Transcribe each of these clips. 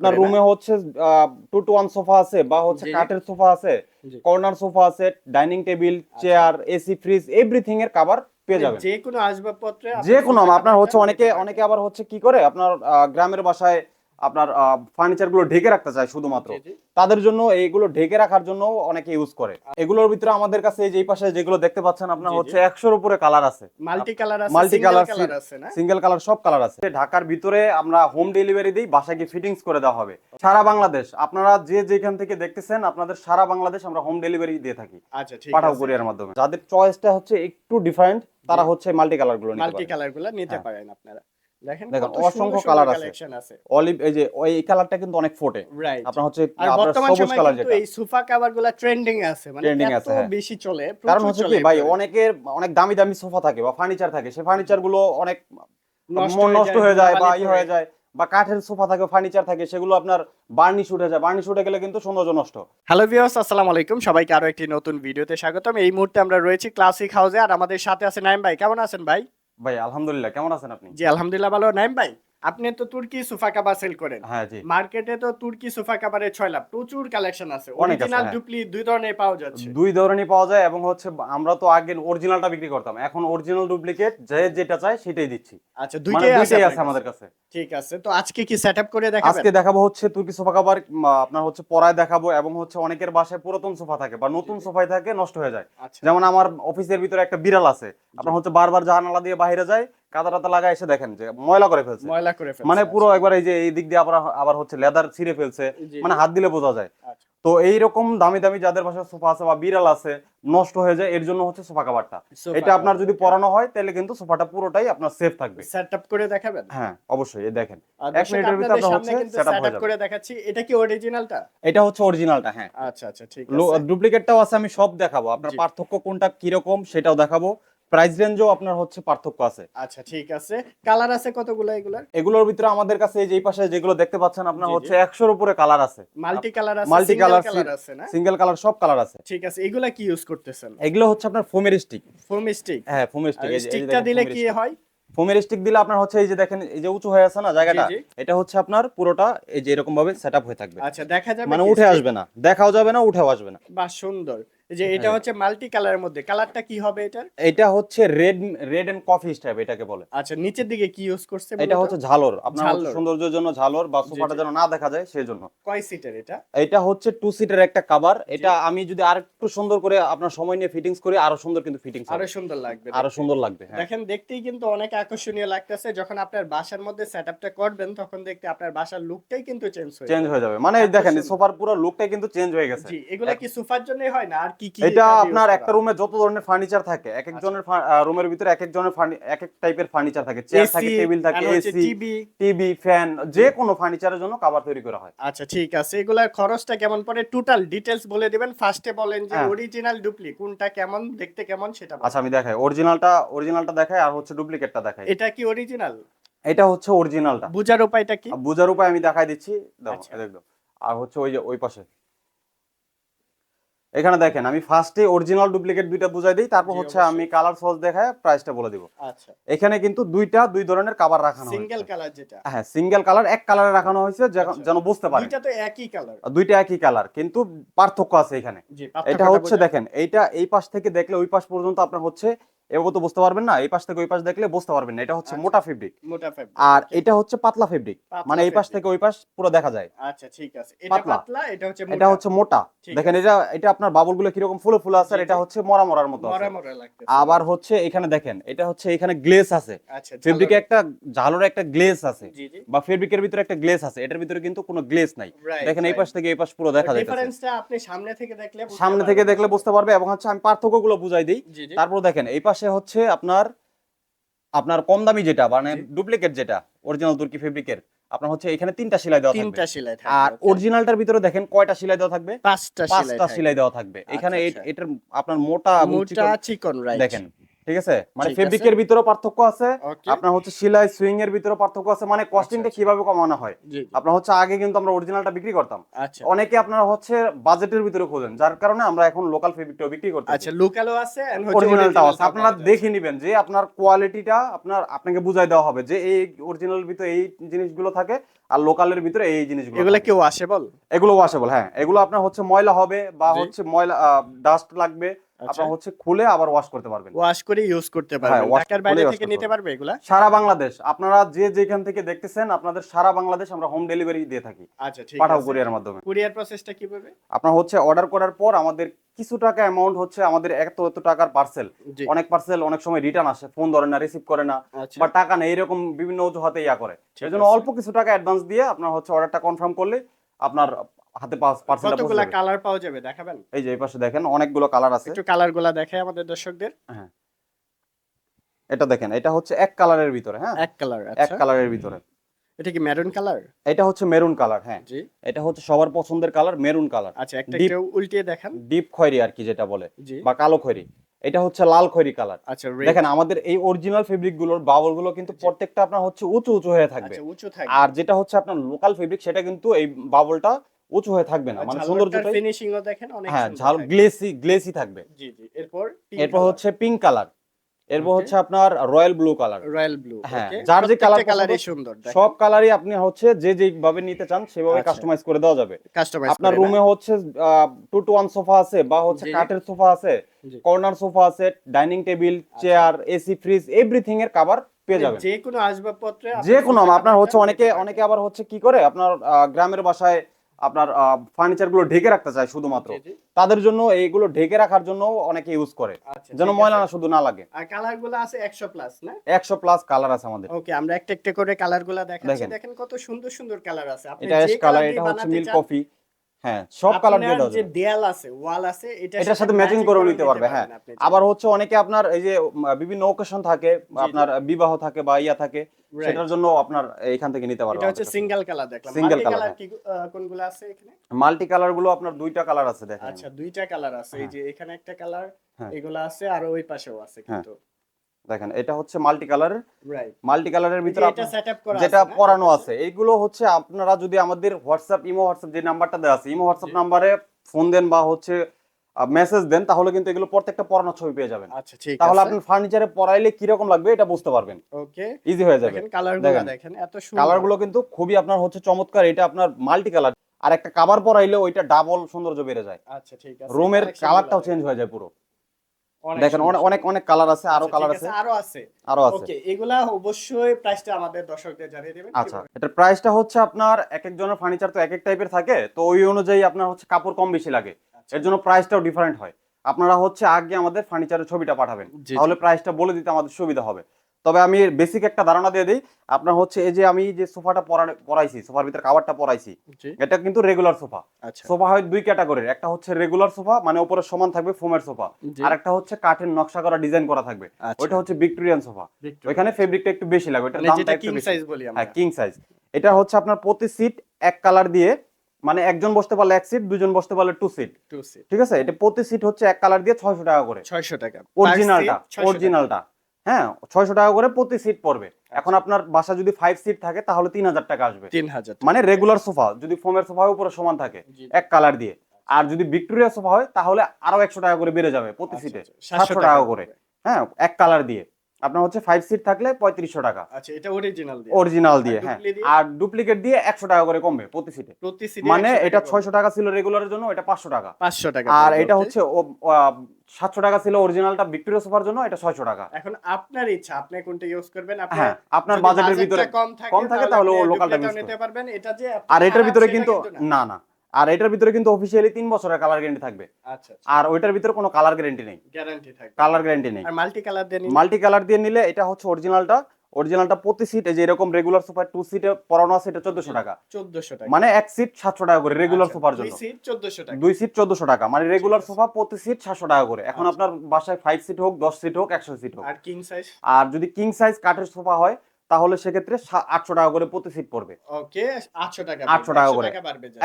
আপনার না? রুমে হচ্ছে টু টু ওয়ান সোফা আছে বা হচ্ছে। কাঠের সোফা আছে কর্নার সোফা আছে dining table chair AC fridge everything এর কাভার পেয়ে যাবেন যে কোনো আসবাবপত্রে যে কোনো আপনার হচ্ছে অনেকে অনেকে আবার হচ্ছে কি করে আপনার গ্রামের বাসায় আপনার ফার্নিচারগুলো ঢেকে রাখতে চায় শুধুমাত্র। তাদের জন্য এইগুলো ঢেকে রাখার জন্য অনেকে ইউজ করে। এগুলোর ভিতরে আমাদের কাছে এই যে পাশে যেগুলো দেখতে পাচ্ছেন আপনার। হচ্ছে একশোর উপরে কালার আছে। মাল্টি কালার আছে মাল্টি কালার আছে না? সিঙ্গেল কালার সব কালার আছে। ঢাকার ভিতরে আমরা হোম ডেলিভারি দিই বাসায় গিয়ে ফিটিংস করে দেওয়া হবে। সারা বাংলাদেশ আপনারা যে যেখান থেকে দেখতেছেন আপনাদের সারা বাংলাদেশ আমরা হোম ডেলিভারি দিয়ে থাকি। আচ্ছা পাঠাও কুরিয়ার মাধ্যমে। যাদের চয়েসটা হচ্ছে একটু ডিফারেন্ট তারা হচ্ছে মাল্টি কালারগুলো নিতে মাল্টি কালারগুলো নিতে হ্যাঁ। পারেন আপনারা। দেখেন অসংখ্য সুন্দর আছে। অলিভ এই যে এই কালারটা কিন্তু অনেক ফোটে। আপনার হচ্ছে বর্তমান সবুজ সময়ে কালার কিন্তু যেটা। এই সোফা ট্রেন্ডিং আছে মানে এত হ্যাঁ। বেশি চলে কারণ হচ্ছে কি ভাই অনেকের অনেক দামি দামি সোফা থাকে বা ফার্নিচার থাকে সেই ফার্নিচারগুলো অনেক নষ্ট হয়ে যায়, বা ই হয়ে যায় বা কাঠের সোফা থাকে ফার্নিচার থাকে সেগুলো আপনার বার্নিশ উঠে যায়। বার্নিশ উঠে গেলে কিন্তু সৌন্দর্য নষ্ট। হ্যালো ভিউয়ার্স আসসালামু আলাইকুম। সবাইকে আরও একটি নতুন ভিডিওতে স্বাগতম। এই মুহূর্তে আমরা রয়েছি ক্লাসিক হাউসে আর আমাদের সাথে আছে নাইম ভাই। কেমন আছেন ভাই? ভাই আলহামদুলিল্লাহ। কেমন আছেন আপনি? জি আলহামদুলিল্লাহ ভালো। নাইম ভাই? আপনি তো তুর্কি সোফা কাভার সেল করেন। হ্যাঁ মার্কেটে তো তুর্কি সোফা কাভারের ছয় লাখ। প্রচুর কালেকশন আছে। অরিজিনাল হ্যাঁ। ডুপ্লি দুই ধরনের পাওয়া যাচ্ছে। দুই ধরনের পাওয়া যায় এবং হচ্ছে আমরা তো আগে অরিজিনালটা বিক্রি করতাম। এখন অরিজিনাল ডুপ্লিকেট যে যেটা চায় সেটাই দিচ্ছি। আচ্ছা মানে দুইটাই আছে আছে আমাদের কাছে। কাছে ঠিক আছে। তো আজকে কি সেটআপ করে দেখাবেন? আজকে দেখাবো হচ্ছে তুর্কি সোফা কাভার আপনার হচ্ছে পরায় দেখাবো এবং হচ্ছে অনেকের বাসায় পুরাতন সোফা থাকে বা নতুন সোফায় থাকে নষ্ট হয়ে যায়। আচ্ছা। যেমন আমার অফিসের ভিতরে একটা বিড়াল আছে। আপনার হচ্ছে বারবার জানালা দিয়ে বাইরে যায় কাদা টাদা লাগায় এসে দেখেন যে ময়লা করে ফেলছে। ময়লা করে ফেলছে মানে পুরো একবার এই যে এই দিক দিয়ে আবার আবার হচ্ছে লেদার ছিঁড়ে ফেলছে মানে হাত দিলে বোঝা যায়। আচ্ছা। তো এইরকম দামি দামি যাদের বাসায় সোফা আছে বা বিড়াল আছে নষ্ট হয়ে যায় এর জন্য হচ্ছে সোফা কাভারটা এটা আপনার যদি পরানো হয় তাহলে কিন্তু সোফাটা পুরোটাই আপনার সেফ থাকবে। সেটআপ করে দেখাবেন? হ্যাঁ অবশ্যই এই দেখেন। এক মিনিটের ভিতরে আপনার হচ্ছে হয়ে যাবে। করে দেখাচ্ছি। এটা কি অরিজিনালটা এটা হচ্ছে অরিজিনালটা হ্যাঁ। আচ্ছা আচ্ছা ঠিক আছে। ডুপ্লিকেটটাও আছে আমি সব দেখাবো। আপনার পার্থক্য কোনটা কীরকম সেটাও দেখাবো। প্রাইস রেঞ্জও আপনার হচ্ছে পার্থক্য আছে। আচ্ছা ঠিক আছে। কালার আছে কতগুলো এগুলার? এগুলোর ভিতরে আমাদের কাছে এই যে এই পাশে যেগুলো দেখতে পাচ্ছেন আপনার। হচ্ছে একশোর উপরে কালার আছে। মাল্টি কালার আছে মাল্টি কালার আছে না? সিঙ্গেল কালার সব কালার আছে। ঠিক আছে এগুলা কি ইউজ করতেছেন? এগুলো হচ্ছে আপনার ফোমের স্টিক ফোম স্টিক হ্যাঁ আর স্টিক স্টিকটা দিলে কি হয়? ফোমের স্টিক দিলে আপনার হচ্ছে এই যে দেখেন এই যে উঁচু হয়ে আছে না জায়গাটা। এটা হচ্ছে আপনার পুরোটা এই যে এরকম ভাবে সেটআপ হয়ে থাকবে। আচ্ছা দেখা যাবে মানে উঠে আসবে না দেখাও যাবে না উঠেও আসবে না। বাহ সুন্দর। যে এটা হ্যাঁ। হচ্ছে মাল্টি কালারের মধ্যে। কালারটা কি হবে এটার? এটা হচ্ছে রেড রেড এন্ড কফি এটাকে বলে। আচ্ছা নিচের দিকে কি ইউজ করছে এটা হচ্ছে ঝালর। আপনার সৌন্দর্যের জন্য ঝালর বা সোফাটা যেন না দেখা যায় সেই জন্য। কয় সিটের এটা? এটা হচ্ছে টু সিটের একটা কাভার এটা আমি যদি আরেকটু সুন্দর করে আপনার সময় নিয়ে ফিটিংস করি আরও সুন্দর কিন্তু ফিটিংস আরও সুন্দর লাগবে। আরও সুন্দর লাগবে হ্যাঁ। দেখেন দেখতেই কিন্তু অনেক আকর্ষণীয় লাগতেছে। যখন আপনার বাসার মধ্যে সেটআপটা করবেন তখন দেখতে আপনার বাসার লুকটাই কিন্তু চেঞ্জ হয়ে চেঞ্জ। হয়ে যাবে। মানে দেখেন সোফার পুরো লুকটাই কিন্তু চেঞ্জ হয়ে গেছে। জি এগুলা কি সোফার জন্য হয় না? আর কি কি এটা আপনার একটা রুমে যত ধরনের ফার্নিচার থাকে এক আচ্ছা। একজনের রুমের ভিতরে এক একজনের এক এক টাইপের ফার্নিচার থাকে। চেয়ার থাকে টেবিল থাকে এসি টিভি ফ্যান যে কোনো ফার্নিচারের জন্য কভার তৈরি করা হয়। আচ্ছা ঠিক আছে। এগুলার খরচটা কেমন পড়ে? টোটাল ডিটেলস বলে দিবেন। ফার্স্টে বলেন যে হ্যাঁ। অরিজিনাল ডুপ্লি কোনটা কেমন দেখতে কেমন সেটা। আচ্ছা আমি দেখাই। অরিজিনালটা অরিজিনালটা দেখাই আর হচ্ছে ডুপ্লিকেটটা দেখাই। এটা কি অরিজিনাল এটা হচ্ছে অরিজিনালটা বুঝার উপায়টা কি? বোঝার উপায় আমি দেখাই দিচ্ছি। আচ্ছা। দেখো। আর হচ্ছে ওই যে ওই পাশে। এখানে দেখেন আমি ফার্স্টে অরিজিনাল ডুপ্লিকেট দুইটা বুঝাই দিই তারপর হচ্ছে আমি কালার সস দেখায় প্রাইসটা বলে দিব। আচ্ছা। এখানে কিন্তু দুইটা দুই ধরনের কাভার রাখানো সিঙ্গেল কালার যেটা। হ্যাঁ সিঙ্গেল কালার এক কালারে রাখানো হয়েছে যেন- আচ্ছা। বুঝতে পারে দুইটা তো একই কালার দুইটা একই কালার কিন্তু পার্থক্য আছে এখানে। জি এটা হচ্ছে দেখেন এইটা এই পাশ থেকে দেখলে ওই পাশ পর্যন্ত আপনার হচ্ছে এভাবে তো বুঝতে পারবেন না এই পাশ থেকে ওই পাশ দেখলে বুঝতে পারবেন না এটা হচ্ছে আচ্ছা। মোটা ফেব্রিক মোটা fabric, আর এটা হচ্ছে পাতলা ফেব্রিক মানে এই পাশ থেকে ওই পাশ পুরো দেখা যায়। আচ্ছা ঠিক আছে। এটা পাতলা। এটা হচ্ছে এটা হচ্ছে মোটা। দেখেন এটা এটা আপনার বাবুলগুলো কীরকম ফুলে ফুলে আছে আর এটা হচ্ছে মরা মরার মতো আছে। মরা মরা লাগতেছে। আবার হচ্ছে এখানে দেখেন এটা হচ্ছে এখানে গ্লেস আছে। আচ্ছা ফেব্রিকে একটা ঝালরে একটা গ্লেস আছে। জি জি। বা ফেব্রিকের ভিতরে একটা গ্লেস আছে এটার ভিতরে কিন্তু কোনো গ্লেস নাই। দেখেন এই পাশ থেকে এই পাশ পুরো দেখা যায় ডিফারেন্সটা আপনি সামনে থেকে দেখলে সামনে থেকে দেখলে বুঝতে পারবে এবং হচ্ছে আমি পার্থক্যগুলো বুঝাই দিই। তারপর দেখেন এই পাশে হচ্ছে আপনার আপনার কম দামি যেটা মানে ডুপ্লিকেট যেটা অরিজিনাল তুর্কি ফেব্রিকের আপনার হচ্ছে এখানে তিনটা সেলাই দেওয়া তিনটা থাকবে। সেলাই আর অরিজিনালটার ভিতরে দেখেন কয়টা সেলাই দেওয়া থাকবে? পাঁচটা সেলাই পাঁচটা থাকবে। সেলাই দেওয়া থাকবে। এখানে আচ্ছা। এটার আপনার মোটা মোটা চিকন রাইট দেখেন ঠিক আছে? মানে। ফেব্রিকের ভিতরে পার্থক্য আছে আপনার হচ্ছে সেলাই সুইং এর ভিতরে পার্থক্য আছে মানে কস্টিংটা আচ্ছা। কীভাবে কমানো হয়। আপনার হচ্ছে আগে কিন্তু আমরা অরিজিনালটা বিক্রি করতাম। আচ্ছা। অনেকে আপনারা হচ্ছে বাজেটের ভিতরে খোঁজেন যার কারণে আমরা এখন লোকাল ফেব্রিকটাও বিক্রি করতে আচ্ছা লোকালও আছে অরিজিনালটাও আছে। আপনারা দেখে নেবেন যে আপনার কোয়ালিটিটা আপনার আপনাকে বুঝাই দেওয়া হবে যে এই অরিজিনাল ভিতরে এই জিনিসগুলো থাকে আর লোকালের ভিতরে এই জিনিসগুলো এগুলা। কেউ আসে বল? এগুলো ওয়াশেবল হ্যাঁ। এগুলো আপনার হচ্ছে ময়লা হবে বা হচ্ছে ময়লা ডাস্ট লাগবে আচ্ছা আপনার হচ্ছে খুলে আবার ওয়াশ করতে পারবেন। ওয়াশ করে ইউজ করতে পারবেন। হ্যাঁ, ঢাকার বাইরে থেকে নিতে পারবে এগুলা? সারা বাংলাদেশ আপনারা যে যেখান থেকে দেখতেছেন আপনাদের সারা বাংলাদেশ আমরা হোম ডেলিভারি দিয়ে থাকি। আচ্ছা ঠিক পাঠাও কুরিয়ার মাধ্যমে। কুরিয়ার প্রসেসটা কীভাবে আপনার হচ্ছে অর্ডার করার পর আমাদের কিছু টাকা অ্যামাউন্ট হচ্ছে আমাদের এত এত টাকার পার্সেল অনেক পার্সেল অনেক সময় রিটার্ন আসে ফোন ধরে না রিসিভ করে না আচ্ছা। বা টাকা নেই এরকম বিভিন্ন অজুহাতে ইয়া করে। ঠিক এই জন্য অল্প কিছু টাকা অ্যাডভান্স দিয়ে আপনার হচ্ছে অর্ডারটা কনফার্ম করলে আপনার হাতে কতগুলা। কালার পাওয়া যাবে দেখাবেন? এই যে এই পাশে দেখেন অনেকগুলো কালার আছে। একটু কালারগুলা দেখাই আমাদের দর্শকদের। এটা দেখেন এটা হচ্ছে এক কালারের ভিতরে হ্যাঁ? এক কালার এক আচ্ছা। কালারের ভিতরে। এটা কি মেরুন কালার? এটা হচ্ছে মেরুন কালার হ্যাঁ। জি। এটা হচ্ছে সবার পছন্দের কালার মেরুন কালার। আচ্ছা একটা উল্টিয়ে দেখান। ডিপ খয়েরি আর কি যেটা বলে বা কালো খয়েরি। এটা হচ্ছে লাল খয়েরি কালার। আচ্ছা দেখেন আমাদের এই অরিজিনাল ফেব্রিকগুলোর বাবলগুলো কিন্তু প্রত্যেকটা আপনার হচ্ছে উঁচু উঁচু হয়ে থাকবে। আচ্ছা উঁচু থাকে আর যেটা হচ্ছে আপনার লোকাল ফেব্রিক সেটা কিন্তু এই বাবলটা উঁচু হয়ে থাকবে না মানে সৌন্দর্যটাই ফিনিশিং ও দেখেন অনেক হ্যাঁ ঝাল গ্লেসি গ্লেসি থাকবে। জি জি এরপর এরপর হচ্ছে পিঙ্ক কালার এরপর হচ্ছে আপনার royal blue colour royal blue হ্যাঁ, যার যে colour কালারই সুন্দর সব কালারই আপনি হচ্ছে যে যেভাবে নিতে চান সেভাবে আচ্ছা। কাস্টমাইজ করে দেওয়া যাবে। কাস্টমাইজ আপনার রুমে হচ্ছে টু টু ওয়ান সোফা আছে বা হচ্ছে। কাঠের সোফা আছে কর্নার সোফা আছে dining table chair AC fridge everything এর কভার পেয়ে যাবেন। যে কোনো আসবাবপত্রে যে কোনো আপনার হচ্ছে অনেকে অনেকে আবার হচ্ছে কি করে আপনার গ্রামের বাসায় আপনার ফার্নিচারগুলো ঢেকে রাখতে চায় শুধুমাত্র। তাদের জন্য এইগুলো ঢেকে রাখার জন্য অনেকে ইউজ করে। আচ্ছা, যেন ময়লা না শুধু না লাগে। আর কালারগুলো আছে একশো প্লাস না? একশো প্লাস কালার আছে আমাদের। ওকে আমরা একটা একটা করে কালারগুলা দেখাচ্ছি। দেখেন। কত সুন্দর সুন্দর কালার আছে। আপনি যে কালার এটা হচ্ছে চান, কফি হ্যাঁ সব কালার দিয়ে দেওয়া যে দেয়াল আছে ওয়াল আছে এটা এটার সাথে ম্যাচিং করে নিতে পারবে হ্যাঁ। আবার হচ্ছে অনেকে আপনার এই যে বিভিন্ন ওকেশন থাকে। আপনার বিবাহ থাকে বা ইয়া থাকে. সেটার জন্য আপনার এইখান থেকে নিতে পারবে এটা হচ্ছে সিঙ্গেল কালার দেখলাম মাল্টি colour, কালার হ্যাঁ। কি কোনগুলো আছে এখানে মাল্টি কালারগুলো আপনার দুইটা কালার আছে দেখেন আচ্ছা দুইটা কালার আছে এই হ্যাঁ। যে এখানে একটা কালার হ্যাঁ। এগুলো আছে আর ওই পাশেও আছে হ্যাঁ। কিন্তু দেখেন এটা হচ্ছে মাল্টি কালারের রাইট মাল্টি কালারের ভিতরে এটা সেটআপ করা যেটা পরানো আছে এইগুলো হচ্ছে আপনারা যদি আমাদের হোয়াটসঅ্যাপ ইমো হোয়াটসঅ্যাপ যে নাম্বারটা দেওয়া আছে ইমো হোয়াটসঅ্যাপ। নাম্বারে ফোন দেন বা হচ্ছে মেসেজ দেন তাহলে কিন্তু এগুলো প্রত্যেকটা পরানো ছবি পেয়ে যাবেন। আচ্ছা ঠিক তাহলে আপনি ফার্নিচারে পরাইলে কীরকম লাগবে এটা বুঝতে পারবেন। ওকে। ইজি হয়ে যাবে। দেখেন কালার দেখেন। এত সুন্দর। কালারগুলো কিন্তু খুবই আপনার হচ্ছে চমৎকার এটা আপনার মাল্টি কালার আর একটা কাভার পরাইলে ওইটা ডাবল সৌন্দর্য বেড়ে যায়। আচ্ছা ঠিক আছে। রুমের কালারটাও চেঞ্জ হয়ে যায় পুরো। দেখেন অনেক অনেক অনেক কালার আছে আরও আচ্ছা, কালার আছে আরও আছে। আরও আছে। ওকে এগুলা অবশ্যই প্রাইসটা আমাদের দর্শকদের জানিয়ে দিবেন। আচ্ছা এটার প্রাইসটা হচ্ছে আপনার এক এক জনের ফার্নিচার তো এক এক টাইপের থাকে তো ওই অনুযায়ী আপনার হচ্ছে কাপড় কম বেশি লাগে। এর জন্য প্রাইসটাও ডিফারেন্ট হয়। আপনারা হচ্ছে আগে আমাদের ফার্নিচারের ছবিটা পাঠাবেন। তাহলে প্রাইসটা বলে দিতে আমাদের সুবিধা হবে। তবে আমি বেসিক একটা ধারণা দিয়ে দিই। আপনার হচ্ছে এই যে আমি যে সোফাটা পরাইছি সোফার ভিতরে কাভারটা পরাইছি এটা কিন্তু রেগুলার সোফা। আচ্ছা। সোফা হয় দুই ক্যাটাগরির একটা হচ্ছে রেগুলার সোফা মানে উপরে সমান থাকবে ফোমের সোফা। আর একটা হচ্ছে কাঠের নকশা করা ডিজাইন করা থাকবে। আচ্ছা। ওইটা হচ্ছে ভিক্টোরিয়ান সোফা। ওইখানে ফেব্রিকটা একটু বেশি লাগবে এটা মানে দামটা একটু কিং বেশি। সাইজ বলি আমরা। হ্যাঁ কিং সাইজ এটা হচ্ছে আপনার প্রতি সিট এক কালার দিয়ে মানে একজন বসতে পারলে এক সিট দুজন বসতে পারলে টু সিট টু সিট ঠিক আছে? এটা প্রতি সিট হচ্ছে এক কালার দিয়ে ছয়শো টাকা করে। 600 টাকা। অরিজিনালটা Per seat 600 টাকা। অরিজিনালটা হ্যাঁ ছয়শো টাকা করে প্রতি সিট পড়বে। এখন আপনার বাসা যদি ফাইভ সিট থাকে তাহলে তিন হাজার টাকা আসবে। 3000 টাকা। মানে রেগুলার সোফা যদি ফোমের সোফা উপরে সমান থাকে। এক কালার দিয়ে। আর যদি ভিক্টোরিয়া সোফা হয় তাহলে আরও একশো টাকা করে বেড়ে যাবে প্রতি আচ্ছা, সিটে আচ্ছা, সাতশো টাকা করে। হ্যাঁ এক কালার দিয়ে। আপনার হচ্ছে ফাইভ সিট থাকলে পঁয়ত্রিশশো টাকা। আচ্ছা এটা অরিজিনাল দিয়ে। অরিজিনাল দিয়ে হ্যাঁ। আর ডুপ্লিকেট দিয়ে একশো টাকা করে কমবে প্রতি সিটে প্রতি সিটে মানে এটা ছয়শো টাকা ছিল রেগুলারের জন্য এটা পাঁচশো টাকা। 500 টাকা আর এটা? হচ্ছে সাতশো টাকা ছিল অরিজিনালটা ভিক্টোরিয়া সোফার জন্য এটা ছয়শো টাকা। এখন আপনার ইচ্ছা আপনি কোনটা ইউজ করবেন? হ্যাঁ আপনার বাজেটের ভিতরে কম থাকে কম থাকে তাহলে লোকালটা নিতে পারবেন। এটা যে আর এটার ভিতরে কিন্তু। না না। আর এটার ভিতরে কিন্তু অফিসিয়ালি তিন বছরের কালার গ্যারান্টি থাকবে। আচ্ছা আর ওইটার ভিতরে কোনো কালার গ্যারান্টি নেই। গ্যারান্টি থাকবে। কালার গ্যারান্টি নেই। আর মাল্টি কালার দেন মাল্টি কালার দিয়ে নিলে এটা হচ্ছে অরিজিনালটা অরিজিনালটা প্রতি সিট যে এরকম রেগুলার সোফা টু সিটে পরানো আছে এটা চোদ্দশো টাকা। 1400 টাকা। মানে এক সিট সাতশো টাকা করে রেগুলার আচ্ছা, সোফার দুই জন্য সিট 1400 টাকা। দুই সিট চোদ্দশো টাকা। মানে রেগুলার সোফা প্রতি সিট সাতশো টাকা করে। এখন আচ্ছা। আপনার বাসায় ফাইভ সিট হোক দশ সিট হোক একশো সিট হোক। আর কিং সাইজ আর যদি কিং সাইজ কাঠের সোফা হয় তাহলে সেক্ষেত্রে আটশো টাকা করে প্রতি সিট পড়বে। ওকে 800 টাকা 800 টাকা করে।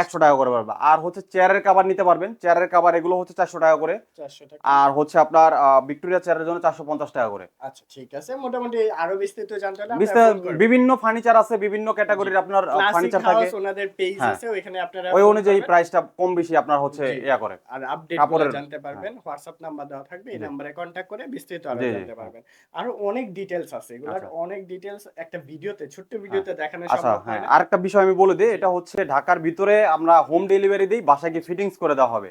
একশো টাকা করে পারবে আর হচ্ছে চেয়ারের কাভার নিতে পারবেন। চেয়ারের কাবার এগুলো হচ্ছে চারশো টাকা করে। আর হচ্ছে আপনার ভিক্টোরিয়া চেয়ারের জন্য চারশো পঞ্চাশ টাকা করে। আচ্ছা ঠিক আছে। মোটামুটি আরও বিস্তারিত জানতে হলে বিভিন্ন ফার্নিচার আছে বিভিন্ন ক্যাটাগরির আপনার ফার্নিচার থাকে। ওনাদের পেজ হ্যাঁ। আছে ওইখানে আপনারা ওই অনুযায়ী। প্রাইসটা কম বেশি আপনার হচ্ছে ইয়া করে। আর আপডেট জানতে পারবেন হোয়াটসঅ্যাপ নাম্বার দেওয়া থাকবে এই। নাম্বারে কন্ট্যাক্ট করে বিস্তারিত আরও জানতে। পারবেন। আরও অনেক ডিটেইলস আছে এগুলোর আচ্ছা। অনেক ডিটেইলস একটা ভিডিওতে ছোট্ট ভিডিওতে দেখানো আচ্ছা সম্ভব হ্যাঁ হয়। না? আরেকটা বিষয় আমি বলে দিই এটা হচ্ছে ঢাকার ভিতরে আমরা হোম ডেলিভারি দিই বাসায় গিয়ে ফিটিংস করে দেওয়া হবে।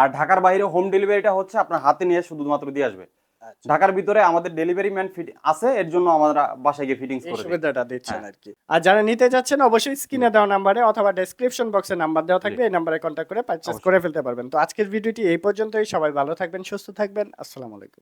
আর ঢাকার বাইরে হোম ডেলিভারিটা হচ্ছে আপনার হাতে নিয়ে শুধুমাত্র দিয়ে আসবে। আচ্ছা। ঢাকার ভিতরে আমাদের ডেলিভারি ম্যান ফিট আছে এর জন্য আমরা বাসায় গিয়ে ফিটিংস করে সুবিধাটা দিচ্ছেন হ্যাঁ। আর কি আর যারা নিতে যাচ্ছেন অবশ্যই স্ক্রিনে দেওয়া নাম্বারে অথবা ডেসক্রিপশন বক্সে নাম্বার দেওয়া থাকবে এই নাম্বারে কন্ট্যাক্ট করে পারচেজ করে ফেলতে পারবেন। তো আজকের ভিডিওটি এই পর্যন্তই। সবাই ভালো থাকবেন সুস্থ থাকবেন। আসসালামু আলাইকুম।